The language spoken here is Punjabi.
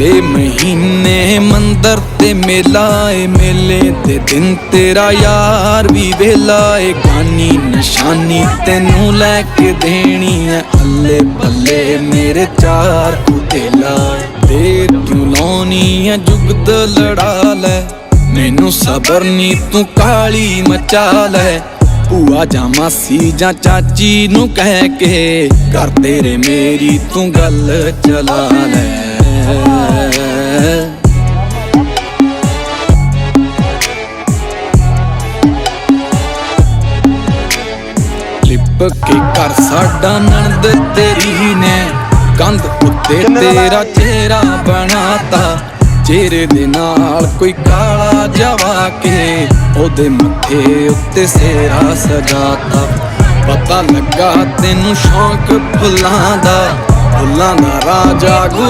ਚੱਲੇ ਮਹੀਨੇ ਮੰਦਰ ਤੇ ਮੇਲਾ ਏ, ਮੇਲੇ ਤੇ ਦਿਨ ਤੇਰਾ ਯਾਰ ਵੀ ਵੇਲਾ ਏ। ਕਾਨੀ ਨਿਸ਼ਾਨੀ ਤੈਨੂੰ ਲੈ ਕੇ ਦੇਣੀ ਐ ਅੱਲੇ ਬੱਲੇ ਮੇਰੇ ਚਾਰ ਕੁਤੇਲਾ ਤੇ ਕਿਉਂ ਲਾਉਣੀ ਐ ਜੁਗਤ ਲੜਾ ਲੈ ਮੈਨੂੰ ਸਬਰ ਨੀ, ਤੂੰ ਕਾਲੀ ਮਚਾ ਲੈ ਭੂਆ ਜਾਂ ਮਾਸੀ ਜਾਂ ਚਾਚੀ ਨੂੰ ਕਹਿ ਕੇ ਕਰ ਤੇਰੇ ਮੇਰੀ ਤੂੰ ਗੱਲ ਚਲਾ ਲੈ ਲਿਪ ਕੇ ਕਰ ਸਾਡਾ ਨਣਦ ਤੇਰੀ ਨੇ ਕੰਧ ਉੱਤੇ ਤੇਰਾ ਚਿਹਰਾ ਬਣਾਤਾ। ਚਿਹਰੇ ਦੇ ਨਾਲ ਕੋਈ ਕਾਲਾ ਜਵਾ ਕੇ ਉਹਦੇ ਮੱਥੇ ਉੱਤੇ ਸੇਰਾ ਸਜਾਤਾ। ਪਤਾ ਲੱਗਾ ਤੈਨੂੰ ਸ਼ੌਂਕ ਫੁੱਲਾਂ ਦਾ। ਫੁੱਲਾਂ ਦਾ ਰਾਜਾ ਗੁਲ